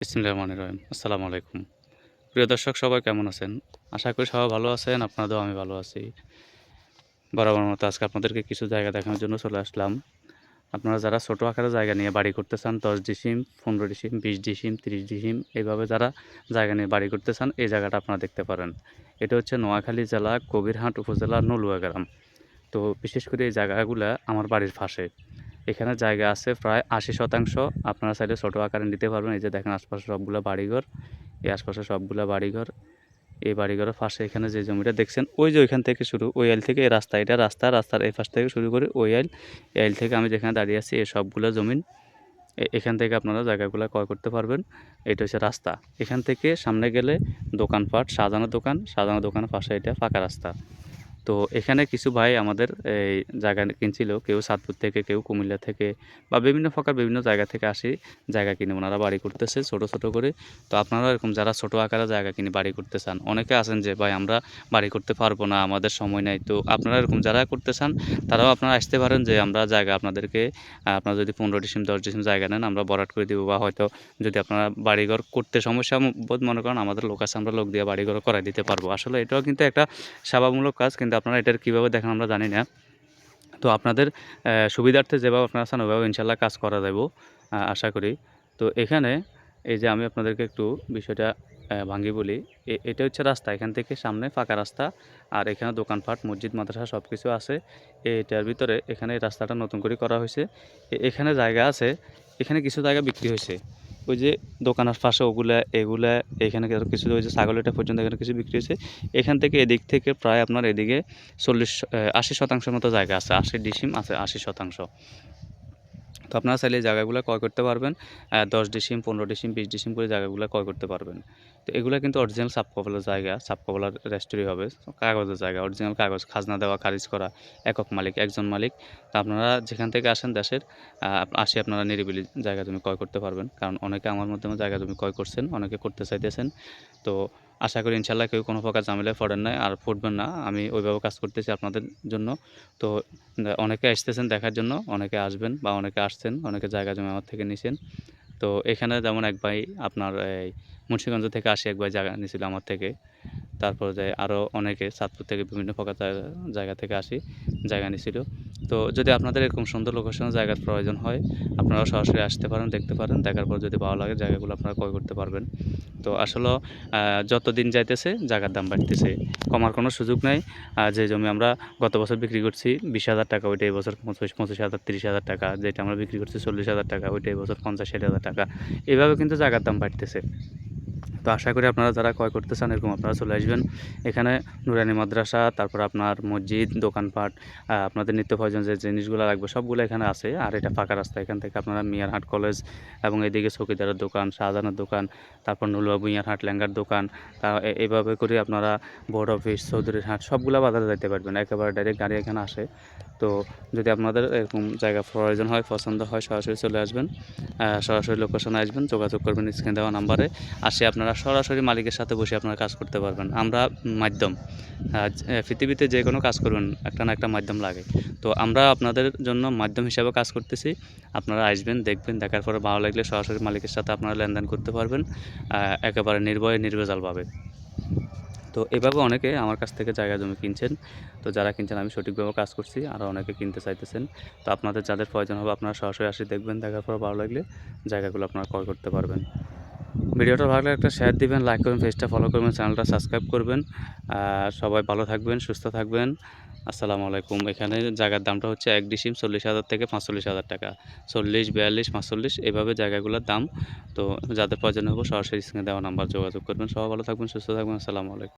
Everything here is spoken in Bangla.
বিসমিল্লাহির রহমানির রহিম। আসসালামু আলাইকুম। প্রিয় দর্শক, সবাই কেমন আছেন? আশা করি সবাই ভালো আছেন, আপনাদেরও আমি ভালো আছি। বরাবর মতো আজকে আপনাদেরকে কিছু জায়গা দেখানোর জন্য চলে আসলাম। আপনারা যারা ছোটো আকারে জায়গা নিয়ে বাড়ি করতে চান, দশ ডিসিম, পনেরো ডিসিম, বিশ ডিসিম, তিরিশ ডিসিম, এইভাবে যারা জায়গা নিয়ে বাড়ি করতে চান, এই জায়গাটা আপনারা দেখতে পারেন। এটা হচ্ছে নোয়াখালী জেলা, কবিরহাট উপজেলা, নলুয়া গ্রাম। তো বিশেষ করে এই জায়গাগুলো আমার বাড়ির পাশে। এখানে জায়গা আছে প্রায় আশি শতাংশ। আপনারা চাইলে ছোটো আকারে নিতে পারবেন। এই যে দেখেন আশপাশে সবগুলো বাড়িঘর। এই আশপাশে সবগুলো বাড়িঘর। এই বাড়িঘরের পাশে এখানে যে জমিটা দেখছেন, ওই যে ওইখান থেকে শুরু, ওই আইল থেকে এই রাস্তা, এটা রাস্তা, রাস্তার এই পাশ থেকে শুরু করে ওই আইল এই আইল থেকে আমি যেখানে দাঁড়িয়ে আছি, এই সবগুলো জমিন এখান থেকে আপনারা জায়গাগুলো ক্রয় করতে পারবেন। এটা হচ্ছে রাস্তা। এখান থেকে সামনে গেলে দোকানপাট, সাজানো দোকান। সাজানো দোকানের পাশে এটা ফাঁকা রাস্তা। তো এখানে কিছু ভাই আমাদের এই জায়গা কিনছিল, কেউ সাতপুর থেকে, কেউ কুমিল্লা থেকে বা বিভিন্ন প্রকার বিভিন্ন জায়গা থেকে আসি জায়গা কিনে। ওনারা বাড়ি করতেছে ছোট ছোট করে। তো আপনারা এরকম যারা ছোট আকারে জায়গা কিনে বাড়ি করতে চান, অনেকে আছেন যে, ভাই, আমরা বাড়ি করতে পারব না, আমাদের সময় নাই। তো আপনারা এরকম যারা করতে চান, তারাও আপনারা আসতে পারেন যে, আমরা জায়গা আপনাদেরকে আপনারা যদি পনেরো ডিসিম, দশ ডিসিম জায়গা নেন, আমরা বরাট করে দিব। বা হয়তো যদি আপনারা বাড়িঘর করতে সমস্যা বোধ মনে করেন, আমাদের লোক আছে, আমরা লোক দিয়ে বাড়িঘর করাই দিতে পারব। আসলে এটাও কিন্তু একটা সেবামূলক কাজ, কিন্তু আপনারা এটার কীভাবে দেখেন আমরা জানি না। তো আপনাদের সুবিধার্থে যেভাবে আপনারা চান ওইভাবে ইনশাল্লাহ কাজ করা যাব আশা করি। তো এখানে এই যে আমি আপনাদেরকে একটু বিষয়টা ভাঙ্গি বলি। এটা হচ্ছে রাস্তা, এখান থেকে সামনে ফাঁকা রাস্তা, আর এখানে দোকানপাট, মসজিদ, মাদ্রাসা সব কিছু আছে। এটার ভিতরে এখানে রাস্তাটা নতুন করে করা হয়েছে। এখানে জায়গা আছে, এখানে কিছু জায়গা বিক্রি হয়েছে। ওই যে দোকানের পাশে ওগুলা, এগুলা, এখানে কিছু ওই যে ছাগলটা পর্যন্ত এখানে কিছু বিক্রি হয়েছে। এখান থেকে এদিক থেকে প্রায় আপনার এদিকে চল্লিশ আশি শতাংশের মতো জায়গা আছে আশি ডিসিম আছে, আশি শতাংশ। তো আপনারা চাইলে জায়গাগুলো ক্রয় করতে পারবেন দশ ডিসিম, পনেরো ডিসিম, বিশ ডিসিম করে জায়গাগুলো ক্রয় করতে পারবেন। তো এগুলো কিন্তু অরিজিনাল সাবকপলার জায়গা সাবকপলার রেস্টুরি হবে। কাগজের জায়গা অরিজিনাল কাগজ, খাজনা দেওয়া, খারিজ করা, একক মালিক, একজন মালিক। তো আপনারা যেখান থেকে আসেন দেশের আসে আপনারা নিরিবিলি জায়গা জমি ক্রয় করতে পারবেন। কারণ অনেকে আমার মাধ্যমে জায়গা জমি ক্রয় করছেন, অনেকে করতে চাইতেছেন। তো আশা করি ইনশাল্লাহ কেউ কোনো প্রকার ঝামেলায় পড়েন নাই আর ফুটবেন না। আমি ওইভাবে কাজ করতেছি আপনাদের জন্য। তো, অনেকে আসতেছেন দেখার জন্য, অনেকে আসবেন বা অনেকে আসছেন, অনেকে জায়গা জমি আমার থেকে নিছেন। তো, এখানে যেমন এক ভাই আপনার এই মুন্সিগঞ্জ থেকে আসে, এক ভাই জায়গা নিয়েছিল আমার থেকে। তারপর যে আরও অনেকে চাঁদপুর থেকে বিভিন্ন প্রকার জায়গা- থেকে আসি, জায়গা নিয়েছিল তো যদি আপনাদের এরকম সুন্দর লোকেশনে জায়গার প্রয়োজন হয়, আপনারা সরাসরি আসতে পারেন, দেখতে পারেন, দেখার পর যদি ভালো লাগে জায়গাগুলো আপনারা ক্রয় করতে পারবেন। তো আসলে যত দিন যাইতেছে, জায়গার দাম বাড়তেছে। কমার কোনো সুযোগ নাই। আর যে জমি আমরা গত বছর বিক্রি করছি, বিশ হাজার টাকা, ওইটা এই বছর পঁচিশ পঁচিশ হাজার, তিরিশ হাজার টাকা। যেটা আমরা বিক্রি করছি চল্লিশ হাজার টাকা, ওইটা এই বছর পঞ্চাশ, ষাট হাজার টাকা। এভাবে কিন্তু জায়গার দাম বাড়তেছে। তো আশা করি আপনারা যারা ক্রয় করতে চান, এরকম আপনারা চলে আসবেন। এখানে নুরানি মাদ্রাসা, তারপর আপনার মসজিদ, দোকানপাট আপনাদের নিত্য প্রয়োজন যে জিনিসগুলো লাগবে সবগুলো এখানে আছে। আর এটা ফাঁকা রাস্তা, এখান থেকে আপনারা মিয়ারহাট কলেজ এবং এদিকে চৌকিদারের দোকান, শাহজাহানের দোকান, তারপর নুলুয়া বুইয়ারহাট ল্যাঙ্গার দোকান, তা এ- এইভাবে করে আপনারা বোর্ড অফিস, চৌধুরীর হাট সবগুলো বাজারে যাইতে পারবেন। একেবারে ডাইরেক্ট গাড়ি এখানে আসে। তো যদি আপনাদের এরকম জায়গা প্রয়োজন হয়, পছন্দ হয়, সরাসরি চলে আসবেন। সরাসরি লোকেশনে আসবেন, যোগাযোগ করবেন স্ক্রিন দেওয়া নাম্বারে। আসে আপনারা সরাসরি মালিকের সাথে বসে আপনারা কাজ করতে পারবেন। আমরা মাধ্যম পৃথিবীতে যে কোনো কাজ করবেন, একটা না একটা মাধ্যম লাগে। তো আমরা আপনাদের জন্য মাধ্যম হিসাবে কাজ করতেছি। আপনারা আসবেন, দেখবেন, দেখার পরে ভালো লাগলে সরাসরি মালিকের সাথে আপনারা লেনদেন করতে পারবেন একেবারে নির্ভয়ে নির্ভেজালভাবে তো এভাবে অনেকে আমার কাছ থেকে জায়গা জমি কিনছেন। তো যারা কিনছেন, আমি সঠিকভাবে কাজ করছি আরও অনেকে কিনতে চাইতেছেন। তো আপনাদের যাদের প্রয়োজন হবে, আপনারা সরাসরি আসি দেখবেন, দেখার পর ভালো লাগলে জায়গাগুলো আপনারা ক্রয় করতে পারবেন। ভিডিওটা ভালো লাগলে একটা শেয়ার দিবেন লাইক করবেন পেজটা ফলো করবেন চ্যানেলটা সাবস্ক্রাইব করবেন। আর সবাই ভালো থাকবেন, সুস্থ থাকবেন। আসসালামু আলাইকুম। এখানে জায়গার দামটা হচ্ছে এক ডিসিম চল্লিশ হাজার থেকে পাঁচচল্লিশ হাজার টাকা। চল্লিশ, বিয়াল্লিশ, পাঁচচল্লিশ, এভাবে জায়গাগুলোর দাম। তো যাদের প্রয়োজন হবে সরাসরি স্ক্রিনে দেওয়া নাম্বার যোগাযোগ করবেন। সবাই ভালো থাকবেন, সুস্থ থাকবেন। আসসালামু আলাইকুম।